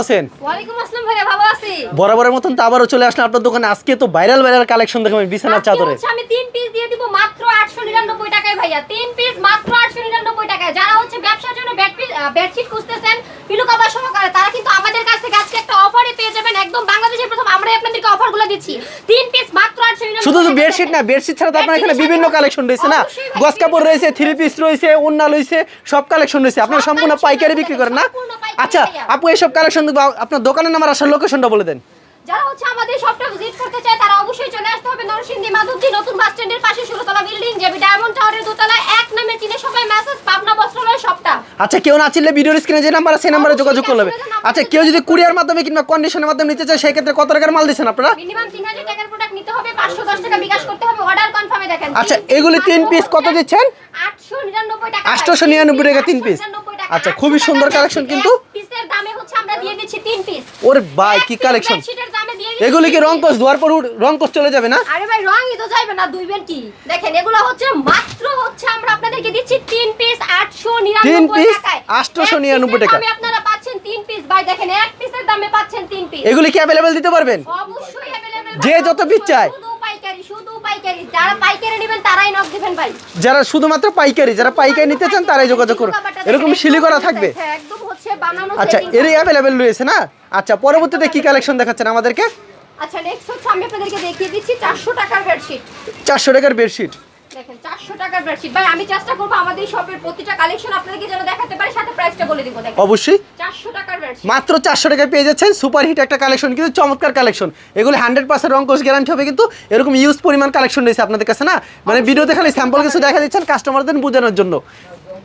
আছেন? ওয়ালাইকুম আসসালাম ভাইয়া ভালো আছি? বরাবরের মতন তো আবারও চলে আসলাম আপনার দোকানে। আজকে তো ভাইরাল ভাইরাল কালেকশন দেখাবেন বিছানার চাদরে। আমি তিন পিস দিয়ে দিব মাত্র 899 টাকায় ভাইয়া। তিন পিস মাত্র 899 টাকায়। যারা হচ্ছে ব্যবসার জন্য বেডশিট খুঁজতেছেন পিলু কভার সহকারে তারা কিন্তু আমাদের কাছ থেকে আজকে একটা অফারে পেয়ে যাবেন। একদম বাংলাদেশের প্রথম আমরাই আপনাদেরকে অফারগুলো দিচ্ছি। তিন পিস মাত্র 899 শুধু তো বেডশিট না বেডশিট ছাড়া তো আপনার এখানে বিভিন্ন কালেকশন রয়েছে না? গস কাপড় রয়েছে থ্রি পিস রয়েছে ওন্না রয়েছে সব কালেকশন রয়েছে। আপনারা সম্পূর্ণ পাইকারি বিক্রি করেন না? আচ্ছা। আপু এইসব কালেকশন আপনার দোকানের নাম আর আসার লোকেশনটা বলে দেন। যারা হচ্ছে আমাদের শপটা ভিজিট করতে চায় তারা অবশ্যই চলে আসতে হবে নরসিংদী মাধবদী নতুন বাস স্ট্যান্ডের পাশে ষোলোতলা বিল্ডিং জেবি ডায়মন্ড টাওয়ারের দোতলা এক নামে চিনে সবাই মেসেজ আচ্ছা কেউ না চিনলে ভিডিওর স্ক্রিনে যে নাম্বার আছে সেই নাম্বারে যোগাযোগ করে নেবে আচ্ছা কেউ যদি কুরিয়ার মাধ্যমে কিংবা কন্ডিশনের মাধ্যমে নিতে চায় সেই ক্ষেত্রে কত টাকার মাল দিচ্ছেন আপনারা মিনিমাম তিন হাজার টাকার প্রোডাক্ট নিতে হবে পাঁচশো দশ টাকা বিকাশ করতে হবে অর্ডার কনফার্মে দেখেন আচ্ছা, এগুলি তিন পিস কত দিচ্ছেন? আটশো নিরানব্বই টাকা 899 টাকা তিন পিস 899। আচ্ছা, খুবই সুন্দর কালেকশন কিন্তু। এক পিসের দামে হচ্ছে আমরা দিয়ে দিচ্ছি তিন পিস ওরে ভাই কি কালেকশন এগুলি কি রং ধোয়ার পর রং কোচ চলে যাবে না? আরে ভাই রঙই তো যাইবে না কি? দেখেন এগুলো হচ্ছে মাত্র হচ্ছে আমরা আপনাদেরকে দিচ্ছি তিন পিস আটশো তিন নিরানব্বই piece টাকায় 899 টাকা। আমি আপনারা পাচ্ছেন তিন পিস ভাই দেখেন এক পিসের দামে পাচ্ছেন তিন পিস এগুলি কি অ্যাভেলেবেল দিতে পারবেন? অবশ্যই available যে যত piece চায়। যারা পাইকারি নেবেন তারাই নক দিবেন ভাই। যারা শুধুমাত্র পাইকারি যারা পাইকারি নিতে চান তারাই যোগাযোগ করুন। এরকম শিলি করা থাকবে। একদম আচ্ছা করা। অ্যাভেলেবেল রয়েছে না? আচ্ছা পরবর্তীতে কি কালেকশন দেখাচ্ছেন আমাদেরকে? আচ্ছা নেক্সট হচ্ছে আমি আপনাদেরকে দেখিয়ে দিচ্ছি চারশো টাকার বেডশিট চারশো টাকার বেডশিট দেখেন চারশো টাকার বেডশিট ভাই আমি চেষ্টা করব আমাদের শপের প্রতিটা কালেকশন আপনাদেরকে যেন দেখাতে পারি সাথে প্রাইসটা বলে দিব দেখেন। অবশ্যই। চারশো টাকার বেডশিট মাত্র চারশো টাকায় পেয়ে যাচ্ছেন সুপার হিট একটা কালেকশন কিন্তু চমৎকার কালেকশন এগুলো হান্ড্রেড পার্সেন্ট রং কোর্স গ্যারান্টি হবে কিন্তু এরকম ইউজ পরিমাণ কালেকশন রয়েছে আপনাদের কাছে না? মানে ভিডিওতে খালি স্যাম্পল কিছু দেখা দিচ্ছেন কাস্টমারদের বোঝানোর জন্য।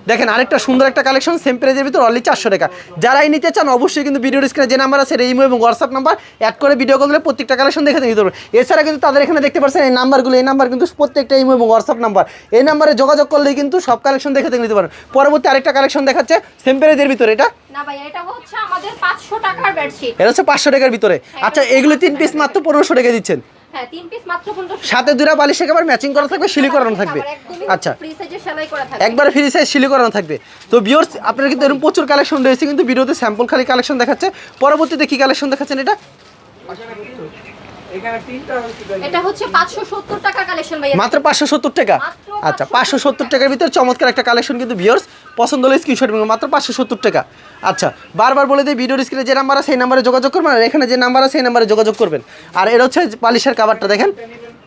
দেখেন আরেকটা সুন্দর একটা কালেকশন সেম প্রাইজের ভিতর অনলি চারশো টাকা। যারাই নিতে চান অবশ্যই কিন্তু ভিডিওর স্ক্রিনে যে নাম্বার আছে ইমো এবং হোয়াটসঅ্যাপ নাম্বার অ্যাড করে ভিডিও করলে প্রত্যেকটা কালেকশন দেখে নিতে পারবেন এছাড়া কিন্তু তাদের এখানে দেখতে পাচ্ছেন এই নাম্বারগুলো এই নাম্বার কিন্তু প্রত্যেকটা ইমো এবং হোয়াটসঅ্যাপ নাম্বার এই নাম্বারে যোগাযোগ করলেই কিন্তু সব কালেকশন দেখে নিতে পারেন। পরবর্তী আরেকটা কালেকশন দেখাচ্ছে সেম প্রাইজের ভিতরে এটা? না ভাই এটা হচ্ছে আমাদের টাকার বেডশিট এটা হচ্ছে পাঁচশো টাকার ভিতরে। আচ্ছা এগুলো তিন পিস মাত্র পনেরোশো টাকা দিচ্ছেন। হ্যাঁ তিন পিস মাত্র পনেরোশো সাথে দুরা বালিশ একেবারে ম্যাচিং করা থাকবে শিলি করানো থাকবে। আচ্ছা। সেলাই করা থাকবে। একবার ফ্রি সাইজ শিলি করানো থাকবে। তো বিয়র্স আপনার কিন্তু এরকম প্রচুর কালেকশন রয়েছে কিন্তু ভিডিওতে স্যাম্পল খালি কালেকশন দেখাচ্ছে। পরবর্তীতে কি কালেকশন দেখাচ্ছেন এটা? এটা হচ্ছে কালেকশন ভাই মাত্র টাকা? আচ্ছা পাঁচশো সত্তর টাকার ভিতরে চমৎকার একটা কালেকশন কিন্তু পছন্দ হলে স্ক্রিনশট মাত্র পাঁচশো সত্তর টাকা। আচ্ছা বারবার বলে দিই ভিডিওর স্ক্রিনে যে নাম্বার আছে সেই নাম্বারে যোগাযোগ করবেন আর এখানে যে নাম্বার আছে সেই নাম্বারে যোগাযোগ করবেন। আর এটা হচ্ছে পালিশের কাভারটা দেখেন।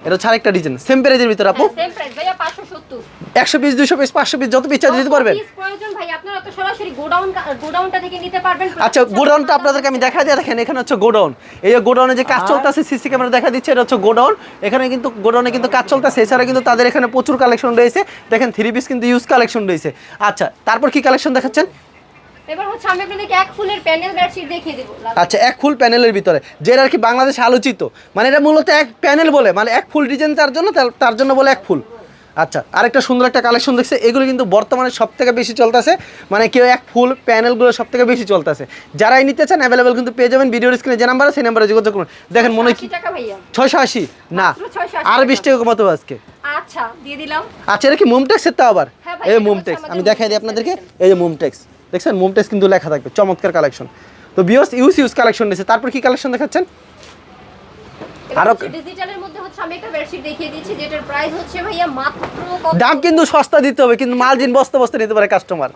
এটা হচ্ছে আরেকটা ডিজাইন সেম প্রাইজের ভিতরে আপু। সেম প্রাইস ভাইয়া পাঁচশো সত্তর। একশো পিস দুশো পিস পাঁচশো পিস যত পিস দিতে পারবেন। প্রয়োজন ভাই তো সরাসরি গোডাউন গোডাউনটা থেকে নিতে পারবেন। আচ্ছা গোডাউনটা আপনাদেরকে আমি দেখা দিয়ে দেখেন এখানে হচ্ছে গোডাউন। এই গোডাউনে যে কাজ চলতেছে সিসি ক্যামেরা দেখা দিচ্ছে এটা হচ্ছে গোডাউন। এখানে কিন্তু গোডাউনে কিন্তু কাজ চলতেছে এছাড়া কিন্তু তাদের এখানে প্রচুর কালেকশন রয়েছে। দেখেন থ্রি পিস কিন্তু ইউজ কালেকশন রয়েছে। আচ্ছা তারপর কি কালেকশন দেখাচ্ছেন? এবার হচ্ছে আমি আপনাদেরকে এক ফুলের প্যানেল বেডশিট দেখিয়ে দেবো। আচ্ছা এক ফুল প্যানেলের ভিতরে যেটা আর কি বাংলাদেশে আলোচিত। মানে এটা মূলত এক প্যানেল বলে মানে এক ফুল ডিজাইন তার জন্য তার- তার জন্য বলে এক ফুল। আচ্ছা আরেকটা সুন্দর একটা কালেকশন দেখছে। এগুলো কিন্তু বর্তমানে সব থেকে বেশি চলতেছে। মানে কেউ এক ফুল প্যানেলগুলো সব থেকে বেশি চলতেছে। যারাই নিতে চান অ্যাভেলেবেল কিন্তু পেয়ে যাবেন। ভিডিওর স্ক্রিনে যে নাম্বার আছে সেই নাম্বারে যোগাযোগ করুন। দেখেন মনে হয় কি ছয়শো আশি? না। আর বিশ টাকা কমাতে হবে আজকে। আচ্ছা দিয়ে দিলাম। আচ্ছা এটা কি মোমটেক্সের তো আবার? হ্যাঁ এই মোমটেক্স আমি দেখাই দিই আপনাদেরকে। এই যে মোমটেক্স দেখছেন মোমটেক্স কিন্তু লেখা থাকবে। চমৎকার কালেকশন তো বিয়স ইউজ ইউজ কালেকশন নিয়েছে তারপর কি কালেকশন দেখাচ্ছেন? আরো- ডিজিটালের মধ্যে হচ্ছে আমি একটা বেডশিট দেখিয়ে দিচ্ছি যেটার প্রাইস হচ্ছে ভাইয়া মাত্র দাম কিন্তু সস্তা দিতে হবে কিন্তু মাল জিন বস্তা বস্তা নিতে পারে কাস্টমার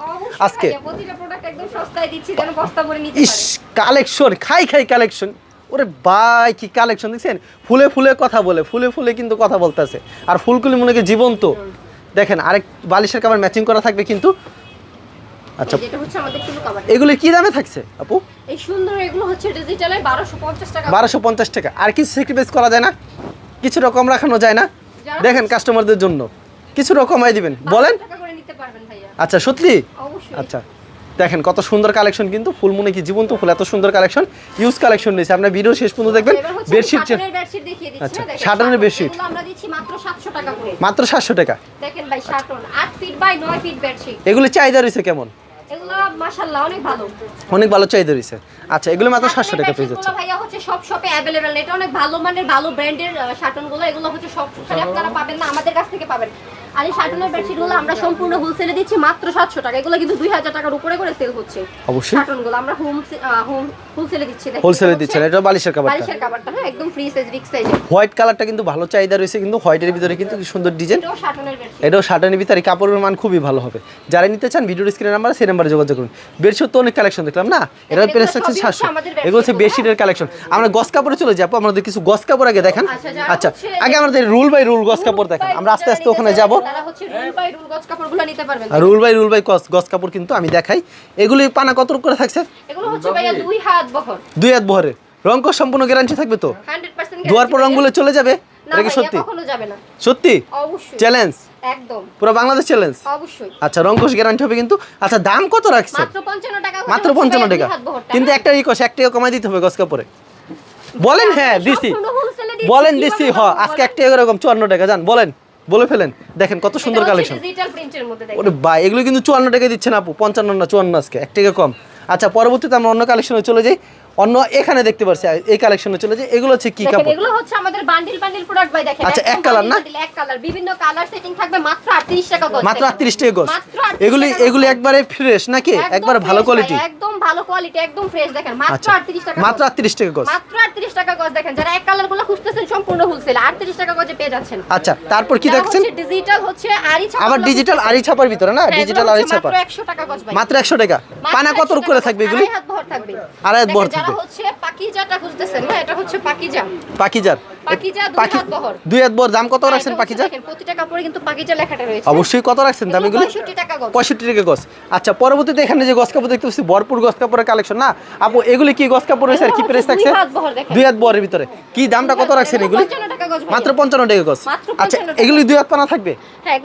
আজকে। প্রতিটা প্রোডাক্ট একদম সস্তায় দিচ্ছি যেন বস্তা ভরে নিতে ইস পারে। কালেকশন খাই খাই কালেকশন ওরে ভাই কি কালেকশন দেখছেন? ফুলে ফুলে কথা বলে ফুলে ফুলে কিন্তু কথা বলতেছে। আর ফুলগুলি মনে হয় জীবন্ত। দেখেন আরেক বালিশের কাবার ম্যাচিং করা থাকবে কিন্তু। আচ্ছা যেটা হচ্ছে আমাদের চুলো কাভার এগুলি কি দামে থাকছে আপু? এই সুন্দর এগুলো হচ্ছে বারোশো পঞ্চাশ টাকা। বারোশো পঞ্চাশ টাকা। আর কিছু স্যাক্রিফাইস করা যায় না? কিছু রকম রাখানো যায় না। দেখেন কাস্টমারদের জন্য। কিছু রকমাই দিবেন। বলেন। 1200 টাকা করে নিতে পারবেন ভাইয়া। আচ্ছা সত্যি? আচ্ছা দেখেন কত সুন্দর কালেকশন কিন্তু। ফুল মনে কি জীবন্ত ফুল এত সুন্দর কালেকশন ইউজ কালেকশন রয়েছে। আপনার ভিডিও শেষ পর্যন্ত দেখবেন। বেডশিট আচ্ছা, শার্টনের বেডশিট। আমরা দিচ্ছি মাত্র 700 টাকা করে। মাত্র সাতশো টাকা। দেখেন ভাই শার্টন 8 ফিট বাই 9 ফিট বেডশিট এগুলি চাহিদা রয়েছে কেমন? মাশাআল্লাহ অনেক ভালো অনেক ভালো চাহিদা রয়েছে আচ্ছা এগুলো মাত্র সাতশো টাকা পেয়ে বেডশিটগুলো যাচ্ছে ভাইয়া হচ্ছে সব শপে अवेलेबल এটা অনেক ভালো মানের ভালো ব্র্যান্ডের শার্টনগুলো এগুলো হচ্ছে সব খালি আপনারা পাবেন না আমাদের কাছ থেকে পাবেন আর এই শাটনের বেডশিটগুলো আমরা সম্পূর্ণ হোলসেলে দিচ্ছি মাত্র সাতশো টাকা। এগুলো কিন্তু দুই হাজার টাকার উপরে করে সেল হচ্ছে অবশ্যই। শাটনগুলো আমরা হোম হোম হোলসেলে দিচ্ছি দেখেন, হোলসেলে হচ্ছে এটা বালিশের কাপড়টা বালিশের কাপড়টা হ্যাঁ একদম free size big size white কালারটা কিন্তু ভালো চাহিদা রয়েছে কিন্তু হোয়াইটের ভিতরে কিন্তু কি সুন্দর ডিজাইন এটাও শাটনের বেডশিট। এটাও শার্টানের ভিতরে কাপড়ের মান খুবই ভালো হবে। যারা নিতে চান ভিডিও স্ক্রিনের নাম্বার সেই নাম্বারে যোগাযোগ করুন। বেডশিট তো অনেক কালেকশন দেখলাম না? এটার প্রাইস হচ্ছে সাতশো। এগুলো হচ্ছে বেডশিটের কালেকশন আমরা গস কাপড়ে চলে যাব। আমাদের কিছু গস কাপড় আগে দেখান। আচ্ছা, আচ্ছা আগে আমাদের রুল বাই রুল গস কাপড় দেখেন। আমরা আস্তে আস্তে ওখানে যাব। তারা হচ্ছে রুল বাই রুল গজ কাপড়গুলো নিতে পারবেন। আর রুল বাই রুল বাই গস গস কাপড় কিন্তু আমি দেখাই। এগুলি পানা কত করে থাকছে? এগুলো হচ্ছে ভাইয়া দুই হাত বহর। দুই হাত বহরে। রঙ কস সম্পূর্ণ গ্যারান্টি থাকবে তো? 100% দুয়ার পর রঙগুলো চলে যাবে? এটা কি সত্যি? কখনো যাবে না। সত্যি? অবশ্যই। চ্যালেঞ্জ একদম। পুরো বাংলাদেশ চ্যালেঞ্জ অবশ্যই। আচ্ছা রঙ্কশ গ্যারান্টি হবে কিন্তু আচ্ছা দাম কত রাখছেন মাত্র 55 টাকা মাত্র কিন্তু হ্যাঁ? একটা রিকোয়েস্ট এক কমাই দিতে হবে গস কাপড়ে। বলেন হ্যাঁ দিছি। বলেন দিছি হ আজকে বলেন? এক এরকম চুয়ান্ন টাকা যান বলেন। বলে ফেলেন। দেখেন কত সুন্দর কালেকশন ওরে ভাই এগুলো কিন্তু চুয়ান্ন টাকা দিচ্ছেন আপু পঞ্চান্ন না চুয়ান্ন আজকে এক টাকা কম। আচ্ছা পরবর্তীতে আমরা অন্য কালেকশনে চলে যাই। অন্য এখানে দেখতে পারছি এই কালেকশনে চলে যাই। এগুলো হচ্ছে কি কাপড়? এগুলো হচ্ছে আমাদের বান্ডিল বান্ডিল প্রোডাক্ট ভাই দেখেন। আচ্ছা, এক কালার না? এক কালার বিভিন্ন কালার সেটিং থাকবে মাত্র 38 টাকা গজ মাত্র দেখেন। আটত্রিশ টাকা গজ। এগুলি এগুলি একবারে ফ্রেশ নাকি? একবার ভালো কোয়ালিটি একদম ভালো কোয়ালিটি একদম ফ্রেশ দেখেন। মাত্র আচ্ছা। 38 টাকা মাত্র গজ। আটত্রিশ টাকা গজ। মাত্র 38 টাকা গজ দেখেন। যারা এক কালারগুলো খুঁজতেছেন সম্পূর্ণ হোলসেল 38 টাকা গজে পেয়ে যাচ্ছেন। আচ্ছা তারপর কি দেখছেন? ডিজিটাল হচ্ছে আরি ছাপা আবার ডিজিটাল আরি ছাপার ভিতরে না? হ্যাঁ, ডিজিটাল আরি আড়ি ছাপা। মাত্র 100 টাকা গজ ভাই। মাত্র একশো টাকা? মাত্র পানা কত 100 করে থাকবে এগুলি? আড়াই হাত থাকবে। আড়াই হাত দেখেন, ভর যারা থাকবে। হচ্ছে পাকিজাটা খুঁজতেছেন না এটা হচ্ছে পাকিজা। পাকিজার। দুই পাখি হাত বহর। দাম কত হ্যাঁ, রাখছেন এটা হচ্ছে প্রতিটা কাপড়ে কিন্তু পাকিজা লেখাটা রয়েছে। অবশ্যই কত রাখছেন দাম এগুলো এগুলো? 65 টাকা গজ। পঁয়ষট্টি টাকা গছ আচ্ছা পরবর্তীতে এখানে যে গছ কাপড় দেখতে পাচ্ছি ভরপুর গছ কাপড়ের কালেকশন না? আপু এগুলি কি গছ কাপড় রয়েছে আর কি প্রাইস থাকছে? দুই হাত বহরের ভিতরে। কি দামটা কত রাখছেন এগুলি? 55 টাকা গজ ভাইয়া। মাত্র পঞ্চান্ন টাকা গছ আচ্ছা এগুলি দুই হাত পানা থাকবে? হ্যাঁ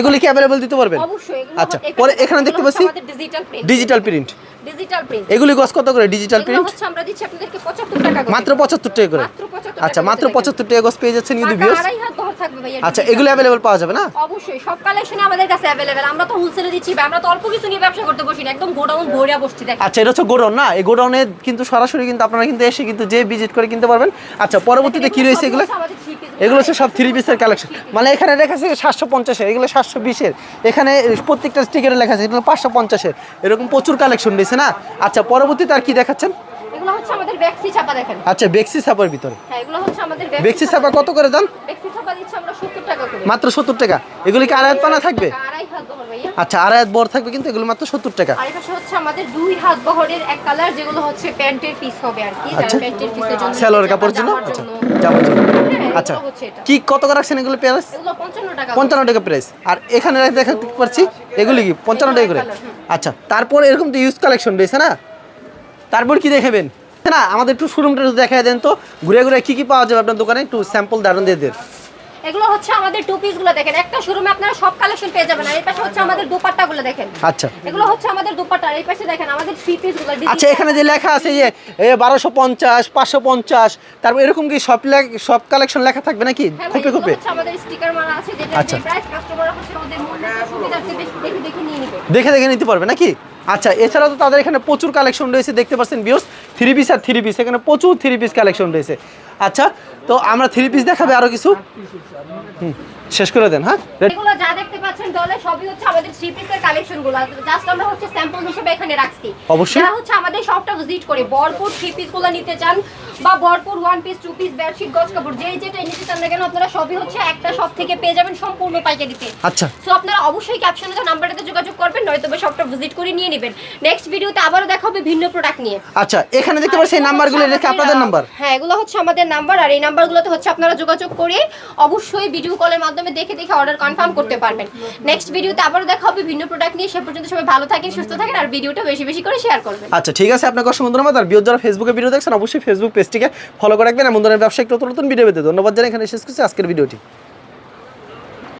এগুলো কি অ্যাভেলেবল দিতে পারবেন? আচ্ছা পরে এখানে দেখতে পাচ্ছি digital digital print digital print এগুলি গস কত করে ডিজিটাল প্রিন্ট হচ্ছে আমরা দিচ্ছি আপনাদেরকে 75 টাকা করে। মাত্র পঁচাত্তর টাকা করে। মাত্র 75 আচ্ছা মাত্র গজে দেখেন। পঁচাত্তর টাকা গস পেয়ে যাচ্ছেন কিন্তু পাকা থাকবে ভাইয়া আচ্ছা এগুলো অ্যাভেলেবল পাওয়া যাবে না? অবশ্যই সব কালেকশন আমাদের কাছে অ্যাভেলেবেল আমরা তো হোলসেলে দিচ্ছি আমরা তো অল্প কিছু নিয়ে ব্যবসা করতে বসি না একদম গোডাউন ভরিয়া বসছি দেখেন। আচ্ছা এটা হচ্ছে গোডাউন না? এই গোডাউনে কিন্তু সরাসরি কিন্তু আপনারা কিন্তু এসে কিন্তু যে ভিজিট করে কিনতে পারবেন। আচ্ছা পরবর্তীতে কি রয়েছে এগুলো? এগুলো হচ্ছে সব থ্রি পিসের কালেকশন মানে এখানে লেখা আছে সাতশো পঞ্চাশের এগুলো সাতশো বিশের। এখানে প্রত্যেকটা স্টিকারে লেখা আছে এগুলো পাঁচশো পঞ্চাশের। এরকম প্রচুর কালেকশন রয়েছে না? আচ্ছা পরবর্তীতে আর কি দেখাচ্ছেন? এগুলো হচ্ছে আমাদের ব্যাক্সি ছাপা দেখেন। আচ্ছা বেক্সি ছাপার ভিতরে। হ্যাঁ এগুলো হচ্ছে আমাদের বেক্সি ছাপা কত করে দাম? ব্যাক্সি ছাপা দিচ্ছি আমরা 70 টাকা করে। মাত্র সত্তর টাকা। এগুলি কি আড়াই পানা থাকবে? আড়াই হাত বহর ভাইয়া। আচ্ছা আড়াই হাত বড় থাকবে কিন্তু এগুলো মাত্র সত্তর টাকা। আর এটা হচ্ছে আমাদের দুই হাত বহরের এক কালার যেগুলো হচ্ছে প্যান্টের পিস হবে আর কি যারা আচ্ছা। প্যান্টের পিসের জন্য কাপড়ের জন্য? আচ্ছা। জামার জন্য। হ্যাঁ, আচ্ছা। কি কত করে রাখছেন এগুলো প্রাইস এগুলো 55 টাকা পঞ্চান্ন টাকা প্রাইস আর এখানে দেখতে পাচ্ছি এগুলি কি পঞ্চান্ন টাকা করে? আচ্ছা তারপর এরকম তো ইউজ কালেকশন রয়েছে না? তারপর কি দেখাবেন? না আমাদের একটু শোরুমটা দেখা দেন তো। ঘুরে ঘুরে কি কি পাওয়া যাবে আপনার দোকানে? একটু স্যাম্পল দাঁড়ান দিয়ে দেন। এগুলো হচ্ছে আমাদের টু পিসগুলো দেখেন। একটা শোরুমে আপনারা সব কালেকশন পেয়ে যাবেন। আর এই পাশে হচ্ছে আমাদের দোপাট্টা গুলো দেখেন। আচ্ছা। এগুলো হচ্ছে আমাদের দোপাট্টা। আর এই পাশে দেখেন আমাদের থ্রি পিসগুলো আচ্ছা এখানে যে লেখা আছে যে এ বারোশো পঞ্চাশ পাঁচশো পঞ্চাশ তারপর এরকম কি সব সব কালেকশন লেখা থাকবে নাকি? হ্যাঁ খুপে খুপে। আমাদের স্টিকার মারা আছে যেটা আচ্ছা। প্রাইস কাস্টমার হচ্ছে আমাদের মূল্য সুবিধার্থে দেখে দেখে নিয়ে নিবে। দেখে দেখে নিতে পারবে নাকি? আচ্ছা এছাড়াও তো তাদের এখানে প্রচুর কালেকশন রয়েছে, দেখতে পাচ্ছেন বিয়স থ্রি পিস আর থ্রি পিস এখানে প্রচুর থ্রি পিস কালেকশন রয়েছে। আচ্ছা তো আমরা থ্রি পিস দেখাবে আরও কিছু? শেষ করে দেন হ্যাঁ? এগুলো যা দেখতে পাচ্ছেন ডলে সবই হচ্ছে আমাদের থ্রি পিসের কালেকশনগুলো। জাস্ট আমরা হচ্ছে স্যাম্পল হিসেবে এখানে রাখছি। অবশ্যই। যারা হচ্ছে আমাদের শপটা ভিজিট করে ভরপুর থ্রি পিসগুলো নিতে চান বা ভরপুর one piece two piece bedsheet গজ কাপড় যেই যেটা নিতে চান না কেন আপনারা সবই হচ্ছে একটা শপ থেকে পেয়ে যাবেন সম্পূর্ণ পাইকারিতে। আচ্ছা। সো আপনারা অবশ্যই ক্যাপশনে যে নাম্বারটাতে যোগাযোগ করবেন নয়তো বা শপটা ভিজিট করে নিয়ে নেবেন। নেক্সট ভিডিওতে আবারও দেখা হবে ভিন্ন প্রোডাক্ট নিয়ে। আচ্ছা এখানে দেখতে পাচ্ছি এই নাম্বারগুলো রেখে আপনাদের নাম্বার হ্যাঁ এগুলো হচ্ছে আমাদের নাম্বার, আর এই নাম্বারগুলোতে হচ্ছে আপনারা যোগাযোগ করে অবশ্যই ভিডিও কলের মাধ্যমে দেখে দেখে অর্ডার কনফার্ম করতে পারবেন। নেক্সট ভিডিওতে আবারও দেখা হবে, ভিন্ন প্রোডাক্ট নিয়ে। সে পর্যন্ত সবাই ভালো থাকেন, সুস্থ থাকেন, আর ভিডিওটা বেশি বেশি করে শেয়ার করবেন। আচ্ছা ঠিক আছে আপনাকে অসংখ্য ধন্যবাদ আর বিয়োগ যারা ফেসবুকে ভিডিও দেখছেন, অবশ্যই ফেসবুক পেজটিকে ফলো করে রাখবেন। এমন ধরনের ব্যবসায়িক নতুন নতুন ভিডিও পেতে ধন্যবাদ জানাই। এখানে শেষ করছি আজকের ভিডিওটি